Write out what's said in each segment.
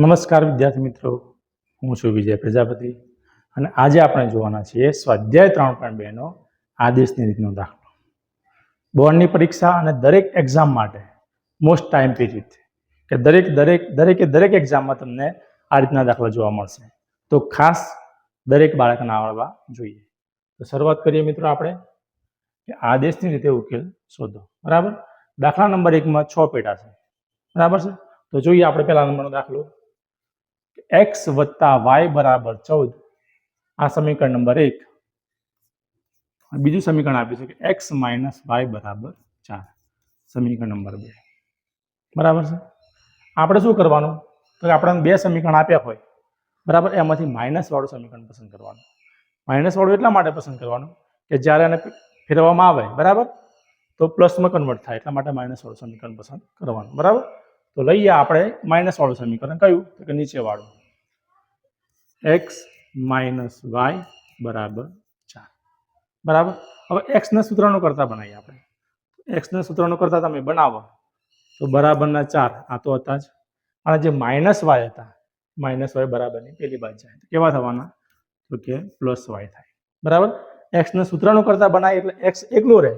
નમસ્કાર વિદ્યાર્થી મિત્રો. હું છું વિજય પ્રજાપતિ અને આજે આપણે જોવાના છીએ સ્વાધ્યાય ત્રણ પોઈન્ટ બેનો આદેશની રીતનો દાખલો. બોર્ડની પરીક્ષા અને દરેક એક્ઝામ માટે મોસ્ટ ટાઈમ પીરિયડ કે દરેક દરેક, દરેકે દરેક એક્ઝામમાં તમને આ રીતના દાખલા જોવા મળશે. તો ખાસ દરેક બાળકને આવડવા જોઈએ. તો શરૂઆત કરીએ મિત્રો આપણે. કે આદેશની રીતે ઉકેલ શોધો. બરાબર? દાખલા નંબર એકમાં છ પેટા છે. બરાબર છે? તો જોઈએ આપણે પહેલા નંબરનો દાખલો. એક્સ વત્તા વાય બરાબર ચૌદ. આ સમીકરણ નંબર એક. બીજું સમીકરણ આપ્યું છે કે એક્સ માઇનસ વાય બરાબર ચાર. સમીકરણ નંબર બે. બરાબર છે? આપણે શું કરવાનું? તો કે આપણને બે સમીકરણ આપ્યા હોય. બરાબર? એમાંથી માઇનસવાળું સમીકરણ પસંદ કરવાનું. માઇનસવાળું એટલા માટે પસંદ કરવાનું કે જ્યારે એને ફેરવવામાં આવે. બરાબર? તો પ્લસમાં કન્વર્ટ થાય. એટલા માટે માઇનસવાળું સમીકરણ પસંદ કરવાનું. બરાબર? તો લઈએ આપણે માઇનસ વાળું સમીકરણ. કયું? તો કે નીચે વાળું. એક્સ માઇનસ વાય બરાબર ચાર. બરાબર? હવે એક્સના સૂત્રનો કરતા બનાવીએ આપણે. એક્સના સૂત્રનો કરતા તમે બનાવો. તો બરાબરના ચાર. આ તો હતા જ. અને જે માઇનસ વાય હતા, માઇનસ વાય બરાબરની પેલી બાજુ જાય કેવા થવાના? તો કે પ્લસ વાય થાય. બરાબર? એક્સના સૂત્રનું કરતા બનાવીએ એટલે એક્સ એકલું રહે.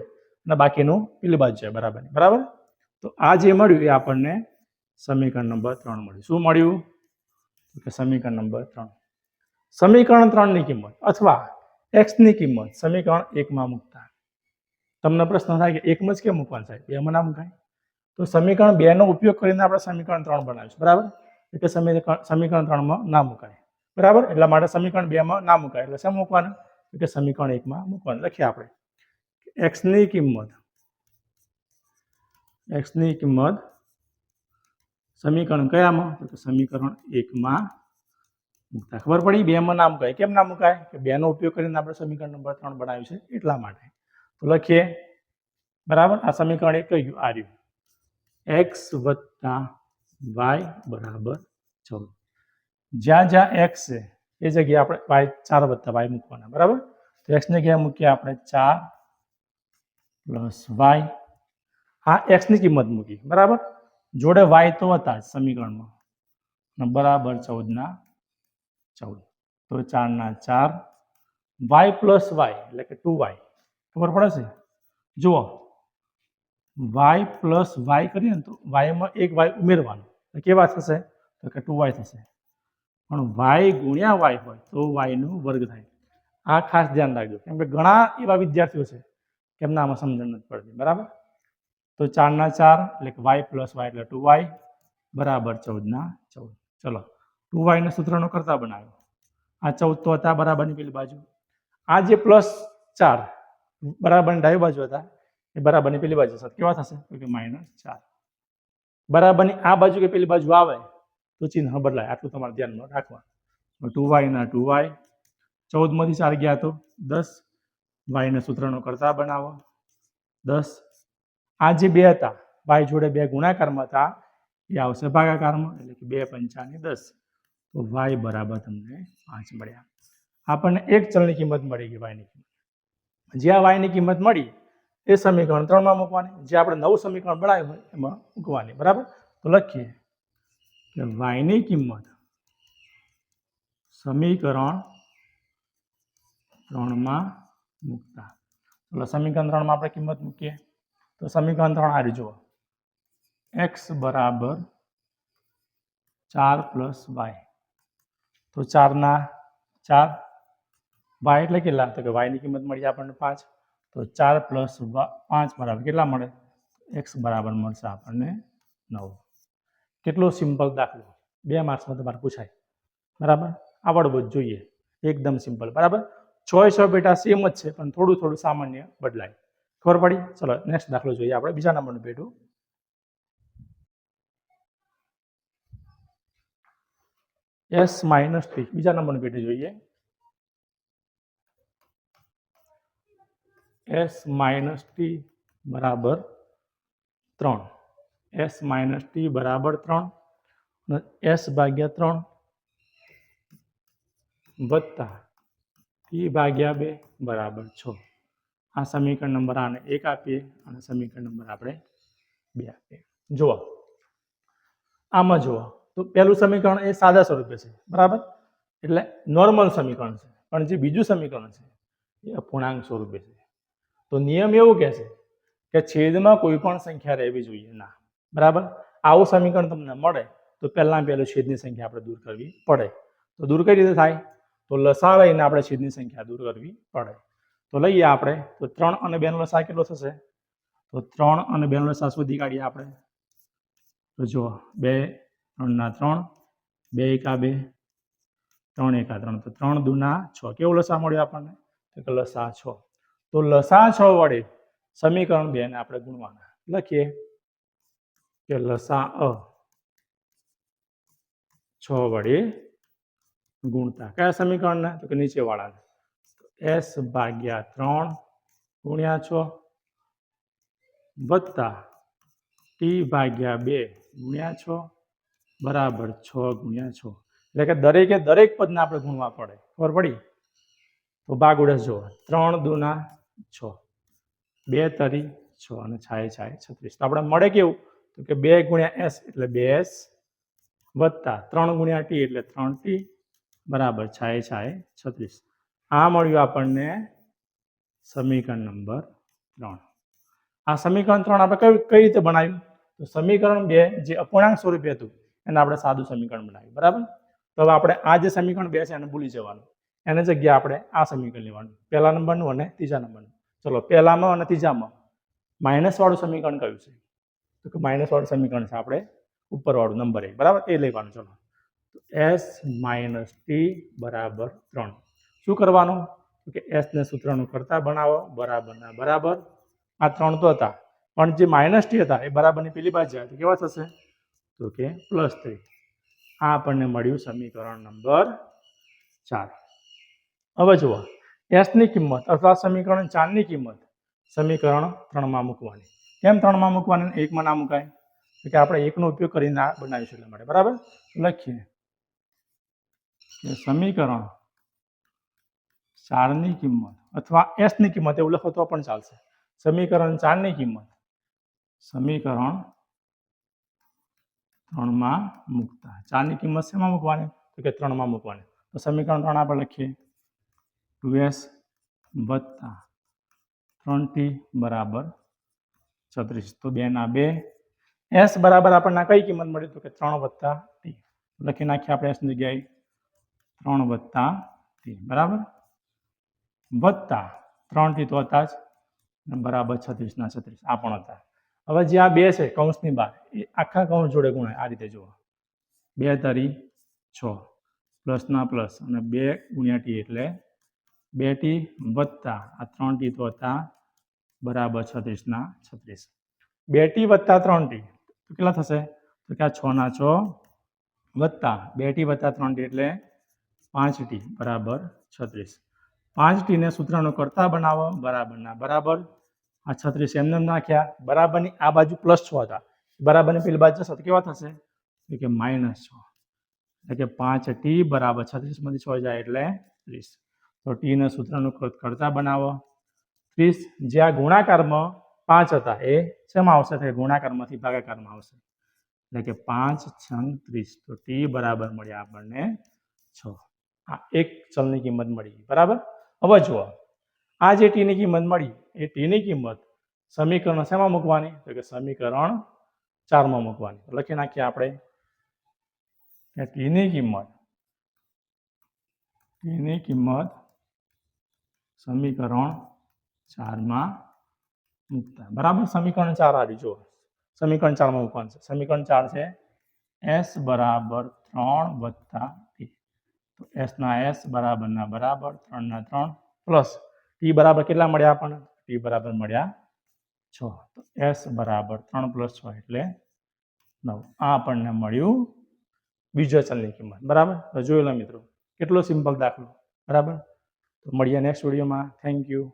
અને બાકીનું પેલી બાજુ જાય બરાબરની. બરાબર? તો આ જે મળ્યું એ આપણને સમીકરણ નંબર ત્રણ મળ્યું. શું મળ્યું? કે સમીકરણ નંબર ત્રણ. સમીકરણ ત્રણની કિંમત અથવા એક્સની કિંમત સમીકરણ એકમાં મૂકતા. તમને પ્રશ્ન થાય કે એકમાં જ કેમ મૂકવાનું સાહેબ? બેમાં ના મૂકાય? તો સમીકરણ બેનો ઉપયોગ કરીને આપણે સમીકરણ ત્રણ બનાવીશું. બરાબર? એટલે સમીકરણ સમીકરણ ત્રણમાં ના મુકાય. બરાબર? એટલા માટે સમીકરણ બેમાં ના મુકાય. એટલે શું મૂકવાનું? કે સમીકરણ એકમાં મૂકવાનું. લખીએ આપણે. એક્સની કિંમત. એક્સની કિંમત સમીકરણ કયામાં? તો સમીકરણ એકમાં મૂકતા. ખબર પડી? બેમાં ના મુકાય. કેમ ના મુકાય? કે બેનો ઉપયોગ કરીને આપણે સમીકરણ નંબર ત્રણ બનાવ્યું છે એટલા માટે. તો લખીએ. બરાબર? આ સમીકરણ એક કહ્યું આર્યું એક્સ વત્તા વાય બરાબર ચૌદ. જ્યાં જ્યાં એક્સ છે, એ જગ્યાએ આપણે વાય ચાર વત્તા વાય મૂકવાના. બરાબર? તો એક્સની જગ્યાએ મૂકીએ આપણે? ચાર પ્લસ વાય આ એક્સની કિંમત મૂકી બરાબર? જોડે વાય તો હતા જ સમીકરણમાં. બરાબર ચૌદના ચૌદ. તો ચારના ચાર. વાય પ્લસ વાય, એટલે કે ટુ વાય. ખબર પડે છે? જુઓ. વાય પ્લસ વાય કરીએ ને તો વાયમાં એક વાય ઉમેરવાનું. કેવા થશે? તો કે ટુ વાય થશે. પણ વાય ગુણ્યા વાય હોય તો વાયનું વર્ગ થાય. આ ખાસ ધ્યાન રાખજો. કેમ કે ઘણા એવા વિદ્યાર્થીઓ છે કે એમને આમાં સમજણ નથી પડતી. બરાબર? તો ચારના ચાર એટલે કે વાય પ્લસ વાય એટલે ટુ વાય બરાબર ચૌદના ચૌદ. ચલો, ટુ વાયના સૂત્રનો કરતા બનાવ્યો. આ ચૌદ તો હતા બરાબરની પેલી બાજુ. આ જે પ્લસ ચાર બરાબરની ડાબી બાજુ હતા એ બરાબરની પેલી બાજુ સર કેવા થશે? તો કે માઇનસ ચાર. બરાબરની આ બાજુ કે પેલી બાજુ આવે તો ચિહ્ન બદલાય. આટલું તમારે ધ્યાનમાં રાખવાનું. ટુ વાયના ટુ વાય. ચૌદમાંથી ચાર ગયા તો દસ. વાયના સૂત્રનો કરતા બનાવો. દસ. આ જે બે હતા. વાય જોડે બે ગુણાકારમાં હતા. એ આવશે ભાગાકારમાં એટલે કે બે પંચાને દસ. તો વાય બરાબર તમને પાંચ મળ્યા. આપણને એક ચલની કિંમત મળી ગઈ વાયની કિંમત. જે આ વાયની કિંમત મળી, એ સમીકરણ ત્રણમાં મૂકવાની. જે આપણે નવું સમીકરણ બનાવ્યું હોય, એમાં મૂકવાની. બરાબર? તો લખીએ કે વાયની કિંમત સમીકરણ ત્રણમાં મૂકતા. એટલે સમીકરણ ત્રણમાં આપણે કિંમત મૂકીએ. તો સમીકરણ ત્રણ આ જુઓ. એક્સ બરાબર ચાર પ્લસ વાય તો ચારના, ચાર વાય એટલે કેટલા? તો કે વાયની કિંમત મળી આપણને પાંચ. તો ચાર પ્લસ પાંચ બરાબર કેટલા મળે? એક્સ બરાબર મળશે આપણને નવ. કેટલો સિમ્પલ દાખલો? બે માર્ક્સમાં તમારે પૂછાય. બરાબર? આવડવું જ જોઈએ. એકદમ સિમ્પલ. બરાબર? છ છ બેટા સેમ જ છે, પણ થોડું થોડું સામાન્ય બદલાય. ખબર પડી? ચલો નેક્સ્ટ દાખલો જોઈએ આપણે. બીજા નંબરનું પેટું એસ માઇનસ ટી બીજા નંબરનું પેટું જોઈએ. એસ માઇનસ ટી બરાબર ત્રણ. એસ માઇનસ ટી બરાબર ત્રણ. અને એસ ભાગ્યા ત્રણ વત્તા ટી ભાગ્યા બે બરાબર છ. આ સમીકરણ નંબર આને એક આપીએ અને સમીકરણ નંબર આપણે બે આપીએ. જુઓ. આમાં જુઓ. તો પહેલું સમીકરણ એ સાદા સ્વરૂપે છે. બરાબર? એટલે નોર્મલ સમીકરણ છે. પણ જે બીજું સમીકરણ છે, એ અપૂર્ણાંક સ્વરૂપે છે. તો નિયમ એવું કહે છે કે છેદમાં કોઈ પણ સંખ્યા રહેવી જોઈએ ના. બરાબર? આવું સમીકરણ તમને મળે, તો પહેલાં પહેલું છેદની સંખ્યા આપણે દૂર કરવી પડે. તો દૂર કઈ રીતે થાય? તો લસા લઈને આપણે છેદની સંખ્યા દૂર કરવી પડે. તો લઈએ આપણે. તો ત્રણ અને બેનો લસા કેટલો થશે? તો ત્રણ અને બેનો લસા સુધી કાઢીએ આપણે. તો જુઓ, બે ત્રણના ત્રણ, બે એકા બે, ત્રણ એકા ત્રણ. તો ત્રણ દુના છ. કેવો લસા મળ્યો આપણને? તો કે લસા છ. તો લસા છ વડે સમીકરણ બે ને આપણે ગુણવાના. લખીએ કે લસા અ છ વડે ગુણતા. કયા સમીકરણને? તો કે નીચે વાળાને એસ ભાગ્યા ત્રણ ગુણ્યા છ વત્તા ટી ભાગ્યા બે ગુણ્યા છ બરાબર છ ગુણ્યા છ. એટલે કે દરેકે દરેક પદને આપણે ગુણવા પડે. ખબર પડી? તો ભાગ ઉડે જો ત્રણ દુના છ. બે તરી છ અને છાય છાય છત્રીસ. તો આપણે મળે કેવું? તો કે બે ગુણ્યા એસ એટલે બે એસ વત્તા ત્રણ ગુણ્યા ટી એટલે ત્રણ ટી બરાબર છાય છાએ છત્રીસ. આ મળ્યું આપણને સમીકરણ નંબર ત્રણ. આ સમીકરણ ત્રણ આપણે કઈ કઈ રીતે બનાવ્યું? તો સમીકરણ બે જે અપૂર્ણાંક સ્વરૂપે હતું, એને આપણે સાદું સમીકરણ બનાવ્યું, બરાબર? તો હવે આપણે આ જે સમીકરણ બે છે એને ભૂલી જવાનું. એને જગ્યાએ આપણે આ સમીકરણ લેવાનું. પહેલા નંબરનું અને ત્રીજા નંબરનું. ચલો, પહેલામાં અને ત્રીજામાં. માઇનસવાળું સમીકરણ કયું છે? તો કે માઇનસવાળું સમીકરણ છે આપણે ઉપરવાળું, નંબર. એક બરાબર? એ લેવાનું, ચલો. એસ માઇનસ ટી બરાબર ત્રણ. શું કરવાનું? કે એસને સૂત્રનું કરતા બનાવો બરાબરના બરાબર. આ ત્રણ તો હતા. પણ જે માઇનસ ટી હતા, એ બરાબરની પેલી બાજુ તો કેવા થશે? તો કે પ્લસ થ્રી આ આપણને મળ્યું સમીકરણ નંબર ચાર. હવે જુઓ. એસની કિંમત અથવા સમીકરણ ચારની કિંમત સમીકરણ ત્રણમાં મૂકવાની. કેમ ત્રણમાં મૂકવાની એકમાં ના મૂકાય? તો કે આપણે એકનો ઉપયોગ કરીને આ બનાવીશું એટલા માટે. બરાબર? લખીએ. સમીકરણ ચારની કિંમત અથવા એસની કિંમત એવું લખો તો પણ ચાલશે. સમીકરણ ચારની કિંમત. સમીકરણ ત્રણમાં મૂકતા. ચારની કિંમત શેમાં મૂકવાની? તો કે ત્રણમાં મૂકવાની. તો સમીકરણ ત્રણ આપણે લખીએ. ટુ એસ વત્તા ત્રણ ટી બરાબર છત્રીસ. તો બેના બે. એસ બરાબર આપણને કઈ કિંમત મળી? તો કે ત્રણ વત્તા ટી. લખી નાખીએ આપણે એસની જગ્યાએ. ત્રણ વત્તા ટી. બરાબર? વત્તા ત્રણ ટી તો હતા જ. બરાબર છત્રીસના છત્રીસ. આ પણ હતા. હવે જે આ બે છે, કૌંસની બહાર એ આખા કૌંસ જોડે ગુણાય. આ રીતે જુઓ. બે તરી છ. પ્લસના પ્લસ અને બે ગુણ્યા ટી એટલે બે ટી વત્તા. આ ત્રણ ટી તો હતા બરાબર છત્રીસના છત્રીસ. બે ટી વત્તા ત્રણ ટી. તો કેટલા થશે? તો કે આ છના છ વત્તા. બે ટી વત્તા ત્રણ ટી એટલે પાંચ ટી. બરાબર છત્રીસ. પાંચ ટીને સૂત્રનો કરતા બનાવો. બરાબરના, બરાબર. આ છત્રીસ એમને નાખ્યા. બરાબરની આ બાજુ પ્લસ છ હતા. બરાબરની પેલી બાજુ જશે તો કેવા થશે? તો કે માઇનસ છ. એટલે કે પાંચ ટી બરાબર છત્રીસમાંથી છ જાય એટલે ત્રીસ. તો ટીને સૂત્રનું કર- કરતા બનાવો. ત્રીસ, જે આ ગુણાકારમાં પાંચ હતા, એ શેમાં આવશે? તો ગુણાકારમાંથી ભાગાકારમાં આવશે. એટલે કે પાંચ છંગ ત્રીસ. તો ટી બરાબર મળ્યા આપણને છ. આ એક ચલની કિંમત મળી બરાબર? હવે જુઓ, આ જે ટીની કિંમત મળી, એ ટીની કિંમત સમીકરણ શેમાં મૂકવાની? તો કે સમીકરણ ચારમાં મૂકવાની. લખી નાખીએ આપણે ટીની કિંમત ટીની કિંમત સમીકરણ ચારમાં મૂકતા. બરાબર? સમીકરણ ચાર આવી, જુઓ. સમીકરણ ચારમાં મૂકવાનું છે. સમીકરણ ચાર છે, એસ બરાબર ત્રણ વત્તા તો એસના એસ બરાબરના બરાબર ત્રણના ત્રણ પ્લસ ટી બરાબર કેટલા મળ્યા આપણને? ટી બરાબર મળ્યા છ. તો એસ બરાબર ત્રણ પ્લસ છ એટલે નવ. આ આપણને મળ્યું બીજો ચલની કિંમત. બરાબર? તો જોયેલા મિત્રો, કેટલો સિમ્પલ દાખલો. બરાબર? તો મળીએ નેક્સ્ટ વિડીયોમાં. Thank you.